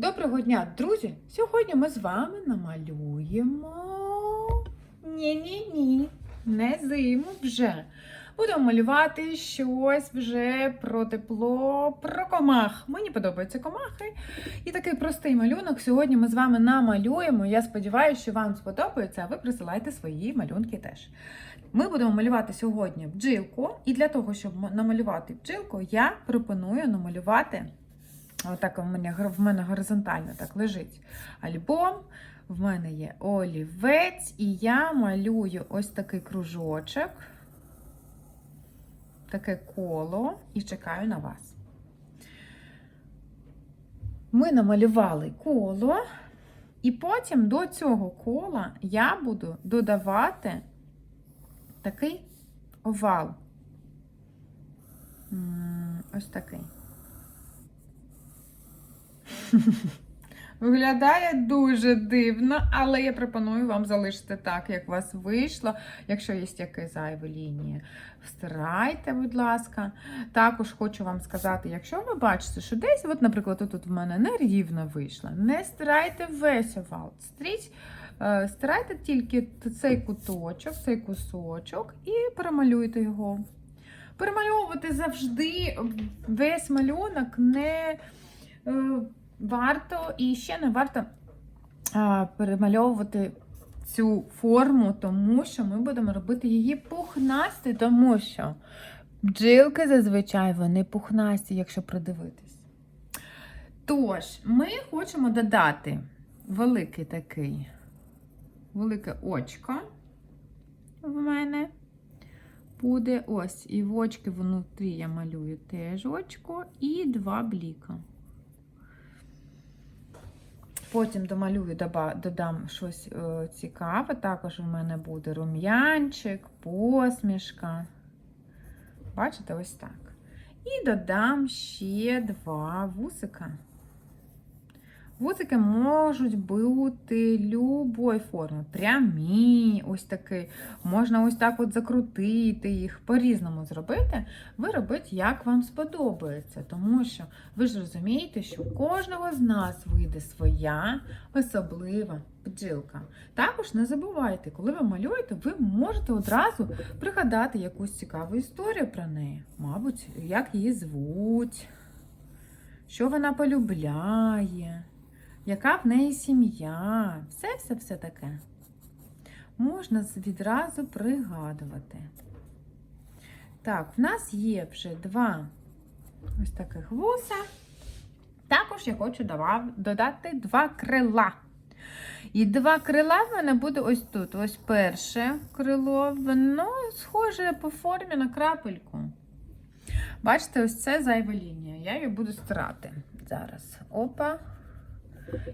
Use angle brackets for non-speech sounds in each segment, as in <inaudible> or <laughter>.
Доброго дня, друзі! Сьогодні ми з вами намалюємо. Ні-ні-ні, не зиму вже. Будемо малювати щось вже про тепло, про комах. Мені подобаються комахи. І такий простий малюнок сьогодні ми з вами намалюємо. Я сподіваюся, що вам сподобається, а ви присилайте свої малюнки теж. Ми будемо малювати сьогодні бджілку, і для того, щоб намалювати бджілку, я пропоную намалювати. Отак у мене, в мене горизонтально так лежить альбом. В мене є олівець, і я малюю ось такий кружочок, таке коло, і чекаю на вас. Ми намалювали коло, і потім до цього кола я буду додавати такий овал. Ось такий. <laughs> Виглядає дуже дивно, але я пропоную вам залишити так, як у вас вийшло. Якщо є якісь зайві лінії, стирайте, будь ласка. Також хочу вам сказати, якщо ви бачите, що десь, от, наприклад, тут в мене нерівно вийшло, не стирайте весь овал. Стріть, е, стирайте тільки цей куточок, цей кусочок і перемалюйте його. Перемальовувати завжди весь малюнок не. Варто і ще не варто перемальовувати цю форму, тому що ми будемо робити її пухнасти, тому що бджілки зазвичай вони пухнасті, якщо придивитись. Тож, ми хочемо додати великий такий, велике очко в мене. Буде ось, і в очки внутрі я малюю теж очко і два бліка. Потім домалюю, додам щось е, цікаве. Також у мене буде рум'янчик, посмішка. Бачите, ось так. І додам ще два вусика. Вусики можуть бути любої форми. Прямі, ось такі. Можна ось так от закрутити їх, по-різному зробити. Ви робіть, як вам сподобається. Тому що ви ж розумієте, що у кожного з нас вийде своя особлива бджілка. Також не забувайте, коли ви малюєте, ви можете одразу пригадати якусь цікаву історію про неї. Мабуть, як її звуть, що вона полюбляє, яка в неї сім'я. Все-все-все таке. Можна відразу пригадувати. Так, в нас є вже два ось таких вуса. Також я хочу додати два крила. І два крила в мене буде ось тут. Ось перше крило, воно схоже по формі на крапельку. Бачите, ось це зайва лінія. Я її буду стирати зараз. Опа.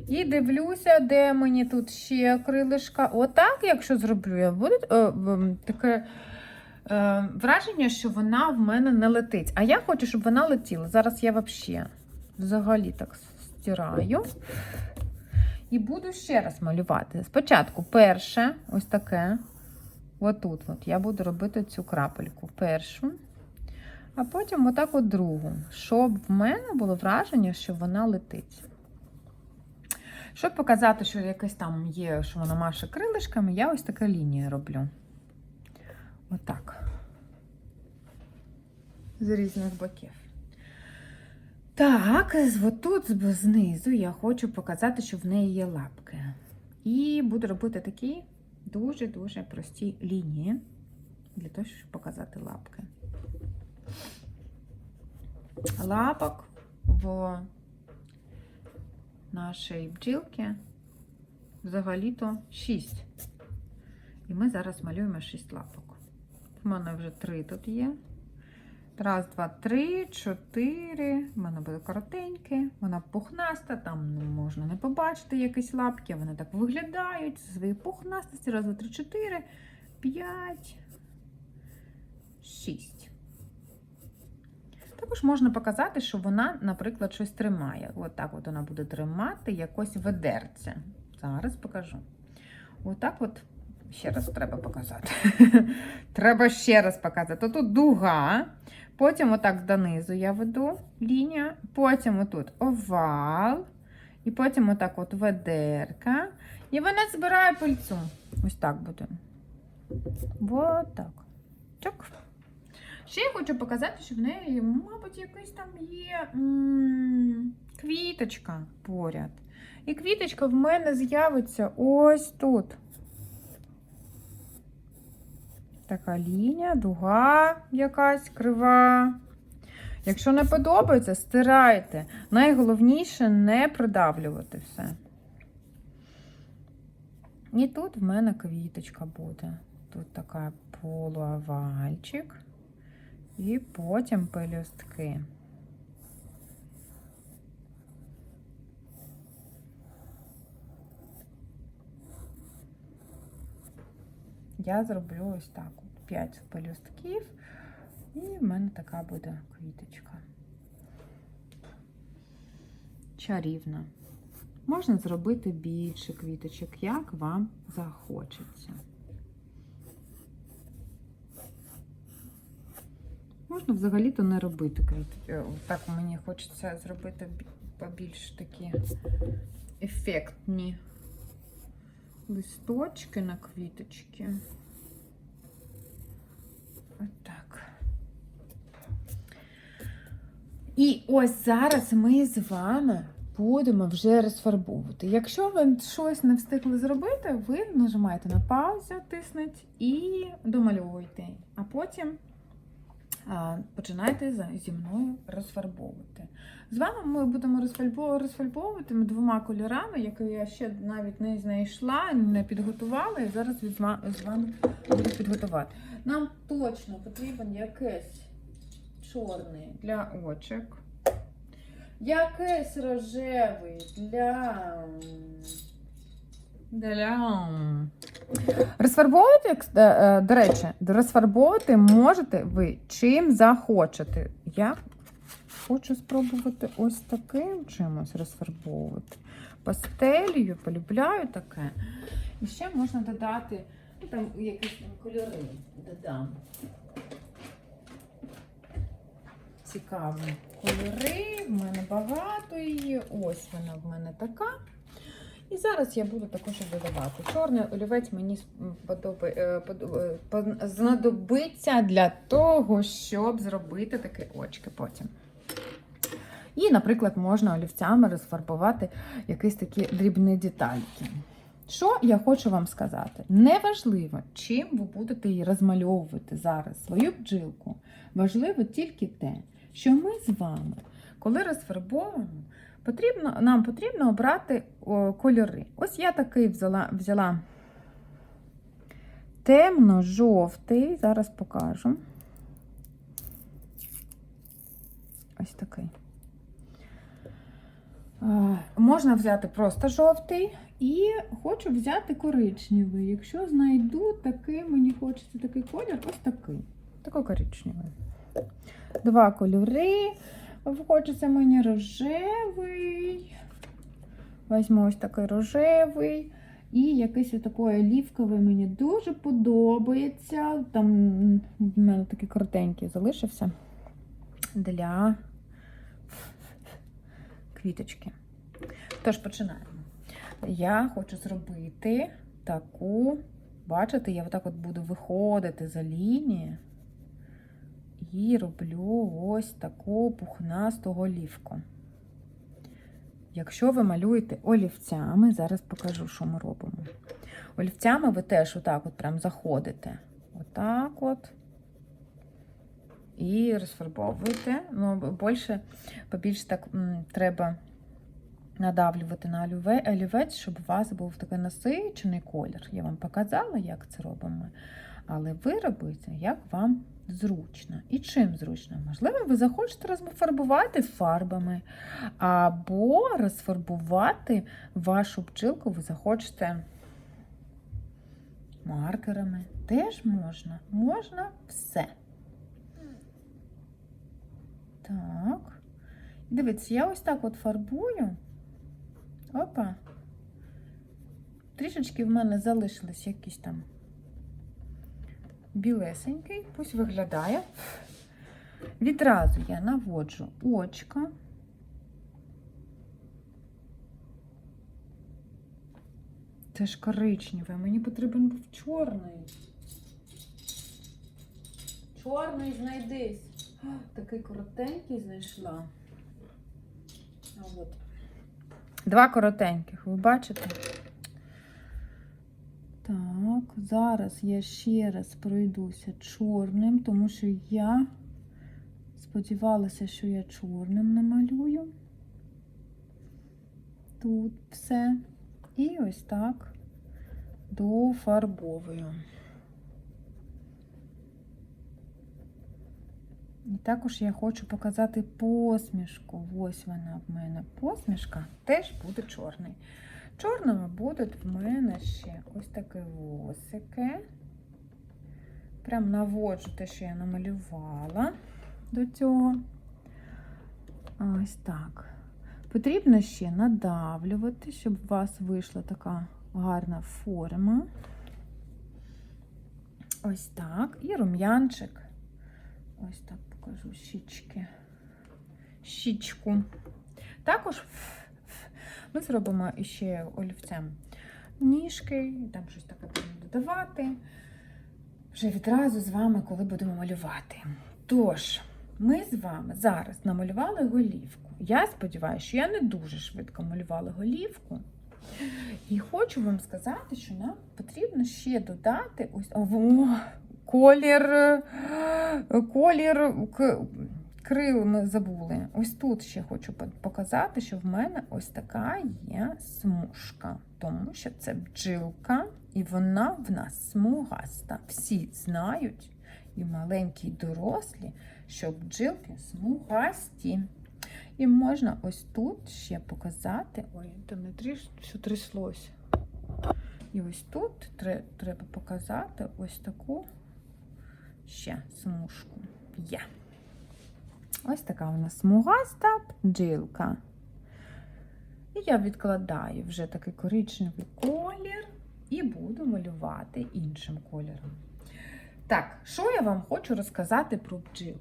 І дивлюся, де мені тут ще крилишка. Отак, якщо зроблю, я буде е, таке е, враження, що вона в мене не летить. А я хочу, щоб вона летіла. Зараз я взагалі, взагалі так стираю. І буду ще раз малювати. Спочатку перше, ось таке. Отут от я буду робити цю крапельку першу, а потім отак от другу, щоб в мене було враження, що вона летить. Щоб показати, що якесь там є, що вона маше крилишками, я ось таку лінію роблю. Отак. З різних боків. Так, от тут знизу я хочу показати, що в неї є лапки. І буду робити такі дуже-дуже прості лінії для того, щоб показати лапки. Лапок в нашій бджілки взагалі-то 6. І ми зараз малюємо 6 лапок. У мене вже 3 тут є. Раз, два, три, чотири. У мене буде коротеньке, вона пухнаста, там можна не побачити якісь лапки, вони так виглядають. зі Свої пухнастості. Раз, два, три, чотири, п'ять, шість. Також можна показати, що вона, наприклад, щось тримає. От от вона буде тримати якось ведерце. Зараз покажу. Отак от ще раз треба показати. <laughs> треба ще раз показати. Тут дуга. Потім отак донизу я веду лінію, потім отут овал, І потім отак от ведерка. І вона збирає пильцу. Ось так буде. Вот так. Чок. Ще я хочу показати, що в неї, мабуть, якась там є квіточка поряд. І квіточка в мене з'явиться ось тут. Така лінія, дуга якась крива. Якщо не подобається, стирайте. Найголовніше не придавлювати все. І тут в мене квіточка буде. Тут така полуовальчик. І потім пелюстки. Я зроблю ось так: от 5 пелюстків, і в мене така буде квіточка. Чарівна. Можна зробити більше квіточок, як вам захочеться. Можна взагалі-то не робити квіт. Так мені хочеться зробити побільш такі ефектні листочки на квіточки. Отак. І ось зараз ми з вами будемо вже розфарбовувати. Якщо ви щось не встигли зробити, ви нажимаєте на паузу, тиснете і домальовуєте. А потім починайте зі мною розфарбовувати. З вами ми будемо розфарбовувати, двома кольорами, які я ще навіть не знайшла, не підготувала, і зараз з вами буду підготувати. Нам точно потрібен якийсь чорний для очок, якийсь рожевий для. Розфарбовувати, е, е, до речі, розфарбовувати можете ви чим захочете. Я хочу спробувати ось таким чимось розфарбовувати. Пастелью, полюбляю таке. І ще можна додати, ну там якісь там кольори додам. Цікаві кольори, в мене багато її. Ось вона в мене така. І зараз я буду також додавати. Чорний олівець мені е, е, знадобиться для того, щоб зробити такі очки потім. І, наприклад, можна олівцями розфарбувати якісь такі дрібні детальки. Що я хочу вам сказати? Неважливо, чим ви будете її розмальовувати зараз, свою бджілку. Важливо тільки те, що ми з вами, коли розфарбовуємо, потрібно, нам потрібно обрати о, кольори. Ось я такий взяла, взяла темно-жовтий, зараз покажу. Ось такий. А, Можна взяти просто жовтий і хочу взяти коричневий. Якщо знайду такий, мені хочеться такий колір, ось такий. Такий коричневий. Два кольори. Хочеться мені рожевий. Візьму ось такий рожевий. І якийсь такий олівковий мені дуже подобається. Там в мене такий коротенький залишився для квіточки. Тож починаємо. Я хочу зробити таку, бачите, я отак от буду виходити за лінії і роблю ось таку пухнасту голівку. Якщо ви малюєте олівцями, зараз покажу, що ми робимо. Олівцями ви теж отак от прям заходите. Отак от. І розфарбовуєте. Ну, більше, побільше так треба надавлювати на оліве- олівець, щоб у вас був такий насичений колір. Я вам показала, як це робимо. Але ви робите, як вам зручно. І чим зручно? Можливо, ви захочете розфарбувати фарбами, або розфарбувати вашу бджілку, ви захочете маркерами. Теж можна. Можна все. Так. Дивіться, я ось так от фарбую. Опа. Трішечки в мене залишились якісь там білесенький, пусть виглядає. Відразу я наводжу очка. Це ж коричневе, мені потрібен був чорний. Чорний знайдись. А, Такий коротенький знайшла. А от. Два коротеньких, ви бачите? Так, зараз я ще раз пройдуся чорним, тому що я сподівалася, що я чорним намалюю. Тут все. І ось так дофарбовую. І також я хочу показати посмішку. Ось вона в мене посмішка, теж буде чорний. Чорними будуть в мене ще ось такі восики. Прям наводжу те, що я намалювала до цього. Ось так. Потрібно ще надавлювати, щоб у вас вийшла така гарна форма. Ось так. І рум'янчик. Ось так покажу щічки. Щічку. Також ми зробимо іще олівцем ніжки, там щось таке будемо додавати. Вже відразу з вами, коли будемо малювати. Тож, ми з вами зараз намалювали голівку. Я сподіваюся, що я не дуже швидко малювала голівку. І хочу вам сказати, що нам потрібно ще додати ось о, колір, колір крил ми забули. Ось тут ще хочу показати, що в мене ось така є смужка, тому що це бджілка, і вона в нас смугаста. Всі знають, і маленькі, і дорослі, що бджілки смугасті. І можна ось тут ще показати. Ой, там не тріш, все тряслось. І ось тут треба показати ось таку ще смужку. Є. Ось така у нас смугаста бджілка. І я відкладаю вже такий коричневий колір і буду малювати іншим кольором. Так, що я вам хочу розказати про бджіл?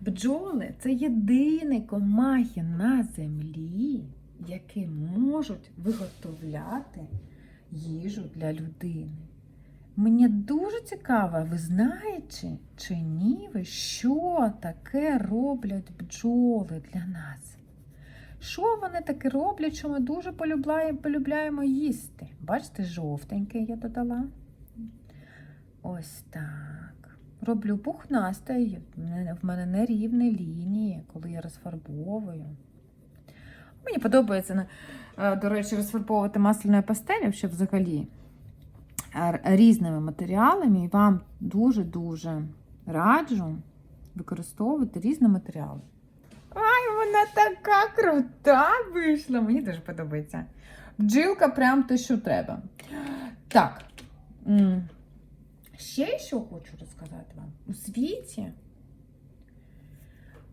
Бджоли це єдиний комахи на землі, які можуть виготовляти їжу для людини. Мені дуже цікаво, ви знаєте чи ні, ви, що таке роблять бджоли для нас? Що вони таке роблять, що ми дуже полюбляємо, їсти? Бачите, жовтеньке я додала. Ось так. Роблю пухнасте, в мене нерівні лінії, коли я розфарбовую. Мені подобається, е, до речі, розфарбовувати масляною пастелью, щоб взагалі різними матеріалами, і вам дуже-дуже раджу використовувати різні матеріали. Ай, вона така крута вийшла! Мені дуже подобається. Бджилка прям те, що треба. Так. Ще що хочу розказати вам. У світі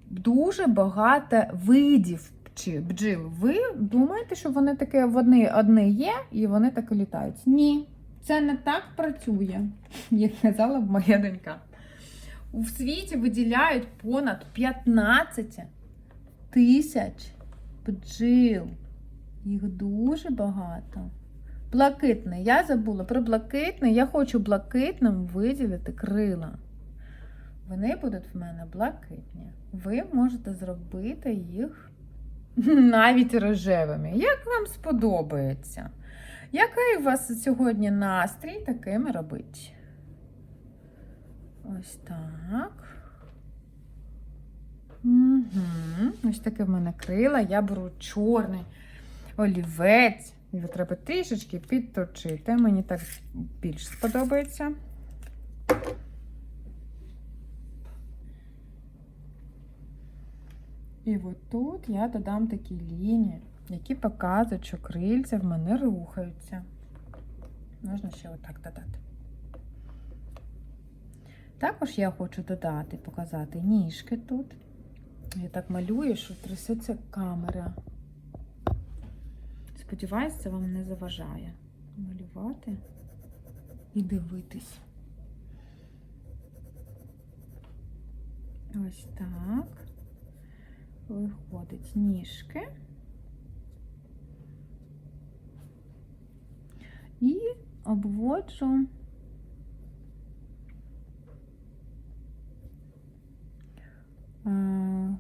дуже багато видів бджі- бджіл. Ви думаєте, що вони таке в одні, одні є і вони так і літають? Ні, це не так працює, як казала моя донька. У світі виділяють понад 15 тисяч бджіл. Їх дуже багато. Блакитний. Я забула про блакитний. Я хочу блакитним виділити крила. Вони будуть в мене блакитні. Ви можете зробити їх <laughs> навіть рожевими. Як вам сподобається? Який у вас сьогодні настрій такими робить? Ось так. Угу. Ось таке в мене крила. Я беру чорний олівець. Його треба трішечки підточити. Мені так більш сподобається. І от тут я додам такі лінії, які показують, що крильця в мене рухаються. Можна ще отак додати. Також я хочу додати, показати ніжки тут. Я так малюю, що трясеться камера. Сподіваюсь, це вам не заважає малювати і дивитись. Ось так. Виходить ніжки. І обводжу а,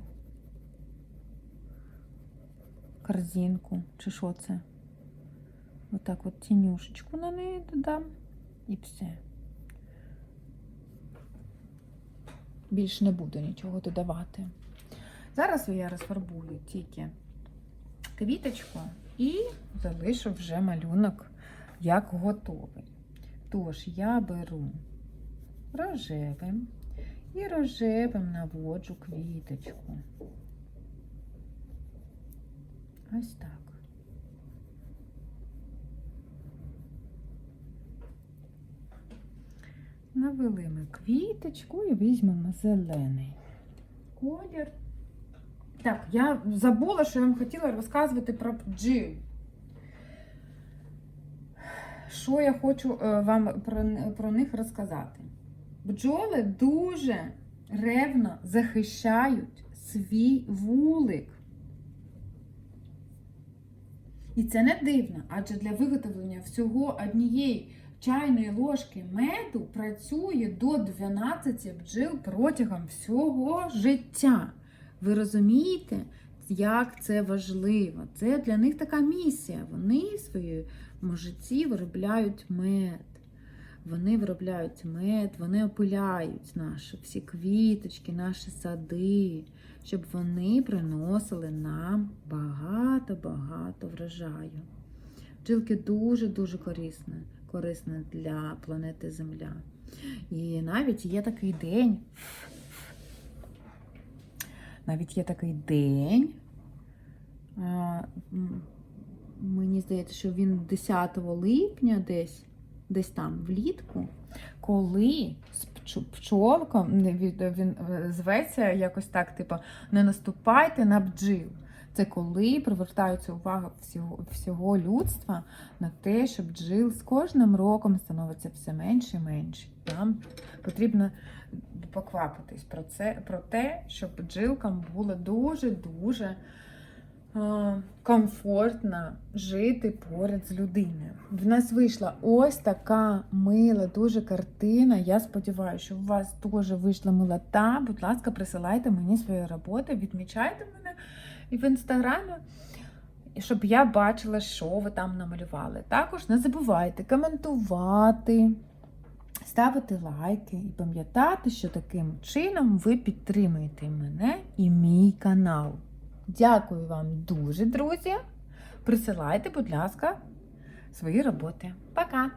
корзинку, чи що це? Отак от тінюшечку на неї додам і все. Більш не буду нічого додавати. Зараз я розфарбую тільки квіточку і залишу вже малюнок як готовий. Тож я беру рожевим і рожевим наводжу квіточку. Ось так. Навели ми квіточку і візьмемо зелений колір. Так, я забула, що я вам хотіла розказувати про бджіл. Що я хочу е, вам про, про них розказати? Бджоли дуже ревно захищають свій вулик. І це не дивно, адже для виготовлення всього однієї чайної ложки меду працює до 12 бджіл протягом всього життя. Ви розумієте, як це важливо? Це для них така місія. Вони в житті виробляють мед. Вони виробляють мед, вони опиляють наші всі квіточки, наші сади, щоб вони приносили нам багато-багато врожаю. Бджілки дуже-дуже корисні, корисні для планети Земля. І навіть є такий день. Навіть є такий день. Мені здається, що він 10 липня десь, десь там влітку, коли з пчо- пчолком він е, зветься якось так, типу, не наступайте на бджіл. Це коли привертається увага всього, всього людства на те, що бджіл з кожним роком становиться все менше і менше. Нам потрібно поквапитись про це, про те, щоб бджілкам було дуже-дуже комфортно жити поряд з людиною. В нас вийшла ось така мила, дуже картина. Я сподіваюся, що у вас теж вийшла милота. Будь ласка, присилайте мені свої роботи, відмічайте мене і в інстаграмі. Щоб я бачила, що ви там намалювали. Також не забувайте коментувати, ставити лайки і пам'ятати, що таким чином ви підтримуєте мене і мій канал. Дякую вам дуже, друзі. Присилайте, будь ласка, свої роботи. Пока!